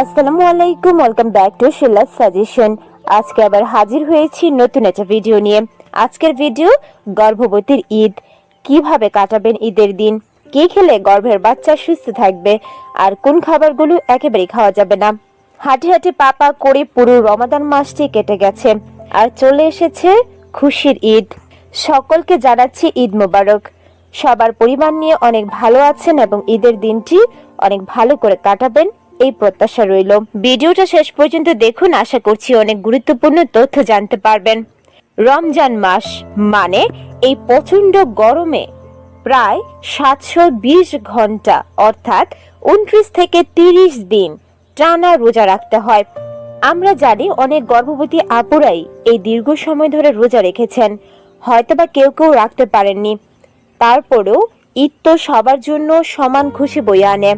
আসসালামু আলাইকুম welcome back to Shilas suggestion আজকে আবার হাজির হয়েছি নতুন একটা ভিডিও নিয়ে। আজকের ভিডিও গর্ভবতীর ঈদ। কীভাবে কাটাবেন ঈদের দিন? কি খেলে গর্ভের বাচ্চা সুস্থ থাকবে? আর কোন খাবারগুলো একেবারেই খাওয়া যাবে না? হাঁটি হাঁটি পাপা করে পুরো রমাদান মাসটি কেটে গেছে। আর চলে এসেছে খুশির ঈদ। সকলকে জানাচ্ছি ঈদ মোবারক। সবার পরিবার নিয়ে অনেক ভালো আছেন এবং ঈদের দিনটি অনেক ভালো করে কাটাবেন। এই প্রত্যাশা রইল। ভিডিওটা শেষ পর্যন্ত দেখুন। আশা করছি অনেক গুরুত্বপূর্ণ তথ্য জানতে পারবেন। রমজান মাস মানে এই প্রচণ্ড গরমে প্রায় সাতশো বিশ ঘণ্টা, অর্থাৎ উনত্রিশ থেকে তিরিশ দিন টানা রোজা রাখতে হয়। আমরা জানি অনেক গর্ভবতী আপুরাই এই দীর্ঘ সময় ধরে রোজা রেখেছেন। হয়তোবা কেউ কেউ রাখতে পারেননি। তারপরেও ঈদ তো সবার জন্য সমান খুশি বয়ে আনে।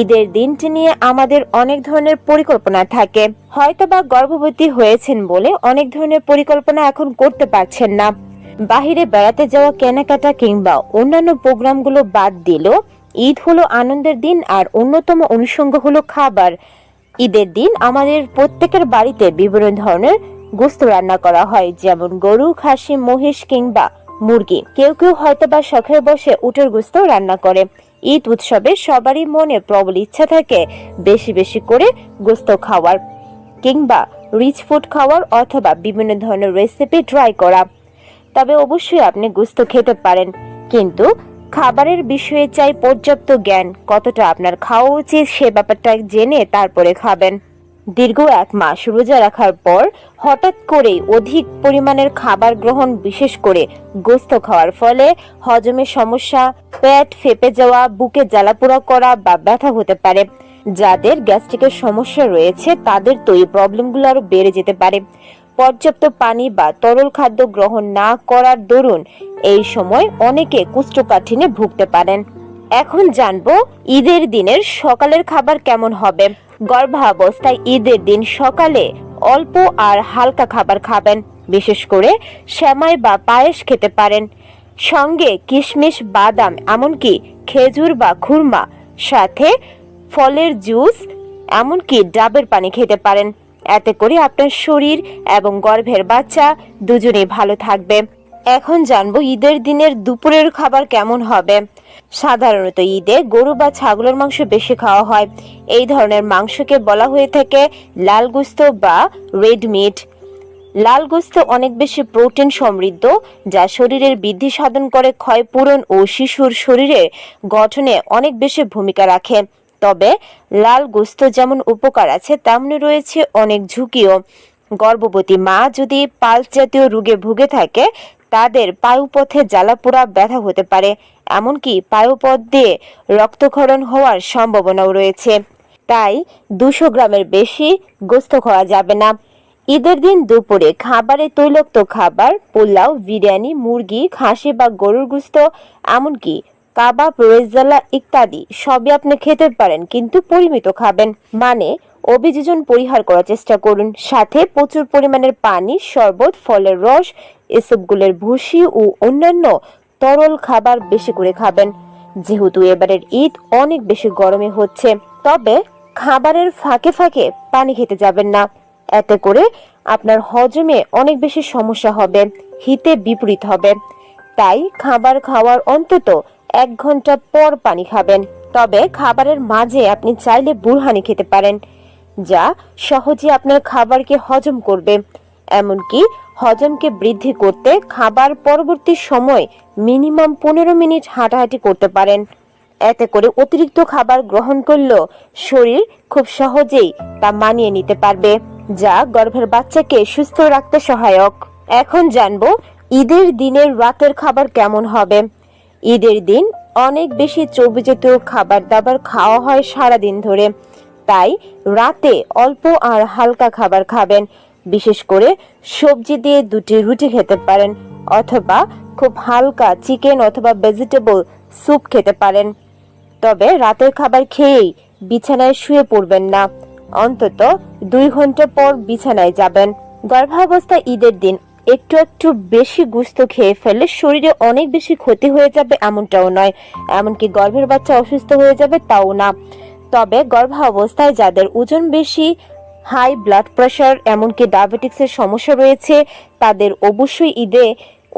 ঈদের দিনটি নিয়ে আমাদের অনেক ধরনের পরিকল্পনা থাকে। হয়তোবা গর্ভবতী হয়েছেন বলে অনেক ধরনের পরিকল্পনা এখন করতে পারছেন না। বাহিরে বেড়াতে যাওয়া, কেনাকাটা কিংবা অন্যান্য প্রোগ্রামগুলো বাদ দিলেও ঈদ হলো আনন্দের দিন আর অন্যতম অনুষঙ্গ হলো খাবার। ঈদের দিন আমাদের প্রত্যেকের বাড়িতে বিভিন্ন ধরনের গোস্ত রান্না করা হয়, যেমন গরু, খাসি, মহিষ কিংবা মুরগি। কেউ কেউ হয়তো বা শখের বসে উটের গুস্ত রান্না করে। ঈদ উৎসবে সবারই মনে প্রবল ইচ্ছা থাকে বেশি বেশি করে গোস্ত খাওয়ার কিংবা রিচ ফুড খাওয়ার অথবা বিভিন্ন ধরনের রেসিপি ট্রাই করা। তবে অবশ্যই আপনি গোস্ত খেতে পারেন। কিন্তু খাবারের বিষয়ে চাই পর্যাপ্ত জ্ঞান, কতটা আপনার খাওয়া উচিত সে ব্যাপারটা জেনে তারপরে খাবেন। দীর্ঘ এক মাস রোজা রাখার পর হঠাৎ করেই অধিক পরিমাণের খাবার গ্রহণ বিশেষ করে গোস্ত খাওয়ার ফলে হজমের সমস্যা, পেট ফেপে যাওয়া, বুকে জ্বালাপোড়া করা বা ব্যথা হতে পারে। যাদের গ্যাস্ট্রিকের সমস্যা রয়েছে, তাদের তো এই প্রবলেমগুলো আরও বেড়ে যেতে পারে। পর্যাপ্ত পানি বা তরল খাদ্য গ্রহণ না করার দরুন এই সময় অনেকে কুষ্ঠকাঠিন্যে ভুগতে পারেন। এখন জানব ঈদের দিনের সকালের খাবার কেমন হবে। গর্ভাবস্থায় ঈদের দিন সকালে অল্প আর হালকা খাবার খাবেন। বিশেষ করে শ্যামাই বা পায়েস খেতে পারেন। সঙ্গে কিশমিশ, বাদাম, এমনকি খেজুর বা খুরমা, সাথে ফলের জুস, এমনকি ডাবের পানি খেতে পারেন। এতে করে আপনার শরীর এবং গর্ভের বাচ্চা দুজনেই ভালো থাকবে। এখন জানব ঈদের দিনের দুপুরের খাবার কেমন হবে। সাধারণত ঈদে গরু বা ছাগলের মাংস বেশি খাওয়া হয়। এই ধরনের মাংসকে বলা হয়ে থাকে লাল গুস্ত বা রেড মিট। লাল গোস্ত অনেক বেশি প্রোটিন সমৃদ্ধ, যা শরীরের বৃদ্ধি সাধন করে ক্ষয়পূরণ ও শিশুর শরীরে গঠনে অনেক বেশি ভূমিকা রাখে। তবে লাল গোস্ত যেমন উপকার আছে, তেমনি রয়েছে অনেক ঝুঁকিও। গর্ভবতী মা যদি পালস জাতীয় রোগে ভুগে থাকে তাদের পায়ুপথে জ্বালাপোড়া ব্যথা হতে পারে, এমনকি পায়ুপথ দিয়ে রক্তক্ষরণ হওয়ার সম্ভাবনাও রয়েছে। তাই দুশো গ্রামের বেশি গোস্ত খাওয়া যাবে না। ঈদের দিন দুপুরে খাবারে তৈলাক্ত খাবার, পোলাও, বিরিয়ানি, মুরগি, খাসি বা গরুর গুস্ত, এমনকি কাবাব রেজালা ইত্যাদি সবই আপনি খেতে পারেন, কিন্তু পরিমিত খাবেন। মানে অভিযোজন পরিহার করার চেষ্টা করুন। সাথে প্রচুর পরিমাণের পানি, শরবত, ফলের রস এসবগুলোর ভুসি ও অন্যান্য তরল খাবার বেশি করে খাবেন। যেহেতু এবারের ঈদ অনেক বেশি গরমে হচ্ছে, তবে খাবারের ফাঁকে ফাঁকে পানি খেতে যাবেন না। এতে করে আপনার হজমে অনেক বেশি সমস্যা হবে, হিতে বিপরীত হবে। তাই খাবার খাওয়ার অন্তত এক ঘণ্টা পর পানি খাবেন। তবে খাবারের মাঝে আপনি চাইলে বুরহানি খেতে পারেন, যা সহজে আপনার খাবারকে হজম করবে। এমনকি হজমকে বৃদ্ধি করতে খাবার পরবর্তী সময় মিনিমাম পনেরো মিনিট হাঁটাহাঁটি করতে পারেন। এতে করে অতিরিক্ত খাবার গ্রহণ করলেও শরীর খুব সহজেই তা মানিয়ে নিতে পারবে, যা গর্ভের বাচ্চাকে সুস্থ রাখতে সহায়ক। এখন জানব ঈদের দিনের রাতের খাবার কেমন হবে। ঈদের দিন অনেক বেশি চর্বিজাত খাবার দাবার খাওয়া হয় সারা দিন ধরে, তাই রাতে অল্প আর হালকা খাবার খাবেন। বিশেষ করে সবজি দিয়ে দুটি রুটি খেতে পারেন অথবা খুব হালকা চিকেন অথবা ভেজিটেবল স্যুপ খেতে পারেন। তবে রাতের খাবার খেয়েই বিছানায় শুয়ে পড়বেন না। অন্তত দুই ঘণ্টা পর বিছানায় যাবেন। গর্ভাবস্থা ঈদের দিন একটু একটু বেশি গুস্ত খেয়ে ফেললে শরীরে অনেক বেশি ক্ষতি হয়ে যাবে এমনটাও নয়। এমনকি গর্ভের বাচ্চা অসুস্থ হয়ে যাবে তাও না। তবে গর্ভাবস্থায় যাদের ওজন বেশি হাই ব্লাড প্রেশার এমনকি ডায়াবেটিক্সের সমস্যা রয়েছে, তাদের অবশ্যই ঈদে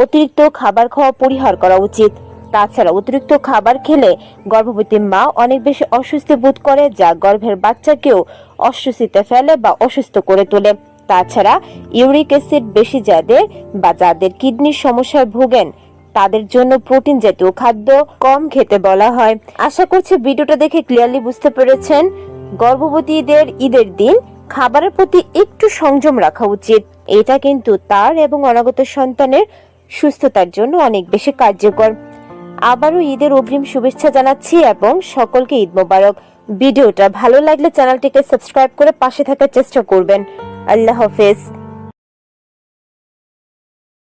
অতিরিক্ত খাবার খাওয়া পরিহার করা উচিত। তাছাড়া অতিরিক্ত খাবার খেলে গর্ভবতী মা অনেক বেশি অস্বস্তি বোধ করে, যা গর্ভের বাচ্চাকেও অস্বস্তিতে ফেলে বা অসুস্থ করে তোলে। তাছাড়া ইউরিক অ্যাসিড বেশি যাদের বা যাদের কিডনির সমস্যায় ভোগেন, তাদের জন্য প্রোটিন জাতীয় খাদ্য কম খেতে বলা হয়। আশা করছি ভিডিওটা দেখে ক্লিয়ারলি বুঝতে পেরেছেন। গর্ভবতীদের ঈদের দিন খাবারের প্রতি একটু সংযম রাখা উচিত। এটা কিন্তু তার এবং অনাগত সন্তানের সুস্থতার জন্য অনেক বেশি কার্যকর। আবারও ঈদের অগ্রিম শুভেচ্ছা জানাচ্ছি এবং সকলকে ঈদ মোবারক। ভিডিওটা ভালো লাগলে চ্যানেলটিকে সাবস্ক্রাইব করে পাশে থাকার চেষ্টা করবেন। আল্লাহ হাফেজ।